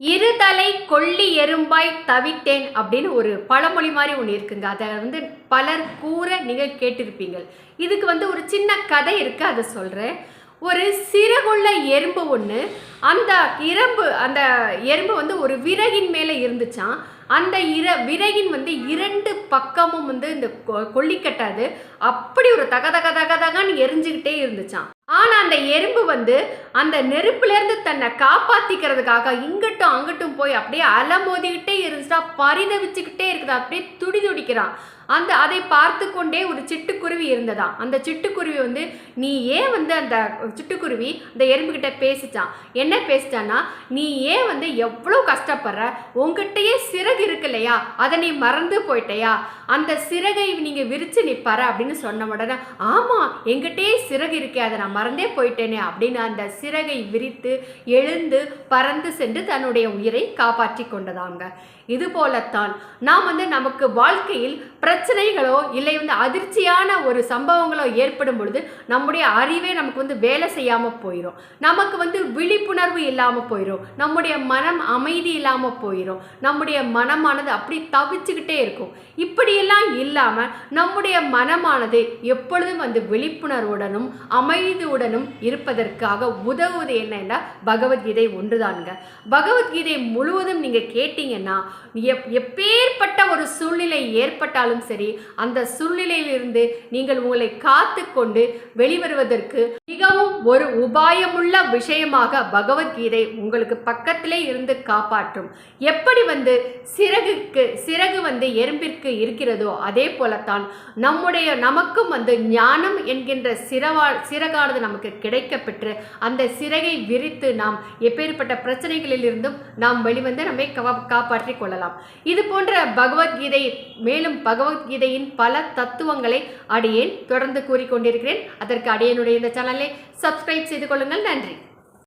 இருதலை கொள்ளி எறும்பாய் தவித்தேன் அப்படின்னு ஒரு பழமொழி மாதிரி ஒன்று இருக்குங்க. அதை வந்து பலர் கூற நீங்கள் கேட்டிருப்பீங்க இதுக்கு வந்து ஒரு சின்ன கதை இருக்கு அதை சொல்கிறேன் ஒரு சிறகுள்ள எறும்பு ஒன்று அந்த இரம்பு அந்த எறும்பு வந்து ஒரு விறகின் மேலே இருந்துச்சான் அந்த இர விறகின் வந்து இரண்டு பக்கமும் வந்து இந்த கொ- கொல்லிக்கட்டாது அப்படி ஒரு தக தக தக தகன்னு எரிஞ்சுக்கிட்டே இருந்துச்சான் ஆனா அந்த எறும்பு வந்து அந்த நெருப்புல இருந்து தன்னை காப்பாத்திக்கிறதுக்காக இங்கிட்டும் அங்கிட்டும் போய் அப்படியே அலமோதிக்கிட்டே இருந்துச்சா பரிதவிச்சுக்கிட்டே இருக்குது அப்படியே துடி துடிக்கிறான் அந்த அதை பார்த்து கொண்டே ஒரு சிட்டுக்குருவி இருந்ததா அந்த சிட்டுக்குருவி வந்து நீ ஏன் வந்து அந்த சிட்டுக்குருவி அந்த எறும்புகிட்ட பேசிச்சான் என்ன பேசிட்டான்னா நீ ஏன் வந்து எவ்வளோ கஷ்டப்படுற? உங்ககிட்டயே சிறகு இருக்கு இல்லையா அதை நீ மறந்து போயிட்டையா? அந்த சிறகை நீங்கள் விரித்து நீ பற அப்படின்னு சொன்ன உடனே ஆமாம் எங்கிட்டயே சிறகு இருக்கே அதை நான் மறந்தே போயிட்டேனே அப்படின்னு அந்த சிறகை விரித்து எழுந்து பறந்து சென்று தன்னுடைய உயிரை காப்பாற்றி கொண்டதாங்க. இது போலத்தான் நாம் வந்து நமக்கு வாழ்க்கையில் பிரச்சனைகளோ இல்லை வந்து அதிர்ச்சியான ஒரு சம்பவங்களோ ஏற்படும் பொழுது நம்முடைய அறிவே நமக்கு வந்து வேலை செய்யாமல் போயிடும் நமக்கு வந்து விழிப்புணர்வு இல்லாமல் போயிடும் நம்முடைய மனம் அமைதி இல்லாமல் போயிடும் நம்முடைய மனமானது அப்படி தவிச்சுக்கிட்டே இருக்கும். இப்படியெல்லாம் இல்லாமல் நம்முடைய மனமானது எப்பொழுதும் வந்து விழிப்புணர்வுடனும் அமைதியுடனும் இருப்பதற்காக உதவுவது என்னன்னா பகவத்கீதை ஒன்றுதானுங்க. பகவத்கீதை முழுவதும் நீங்கள் கேட்டீங்கன்னா எப் எப்பேற்பட்ட ஒரு சூழ்நிலை ஏற்பட்டாலும் சரி அந்த சூழ்நிலையிலிருந்து நீங்கள் உங்களை காத்து கொண்டு வெளிவருவதற்கு மிகவும் ஒரு உபாயமுள்ள விஷயமாக பகவத்கீதை உங்களுக்கு பக்கத்திலே இருந்து காப்பாற்றும். எப்படி வந்து சிறகுக்கு சிறகு வந்து எறும்பிற்கு இருக்கிறதோ அதே போலத்தான் நம்முடைய நமக்கும் வந்து ஞானம் என்கின்ற சிறவா சிறகானது நமக்கு கிடைக்கப்பெற்று அந்த சிறகை விரித்து நாம் எப்பேற்பட்ட பிரச்சனைகளில் இருந்தும் நாம் வெளிவந்து நம்மை காப்பாற்றிக் கொள்ளலாம். இது போன்ற பகவத்கீதை மேலும் பகவத்கீதையின் பல தத்துவங்களை அடியேன் தொடர்ந்து கூறிக்கொண்டிருக்கிறேன். அதற்கு அடியனுடைய இந்த சேனலை சப்ஸ்கிரைப் செய்து கொள்ளுங்கள். நன்றி.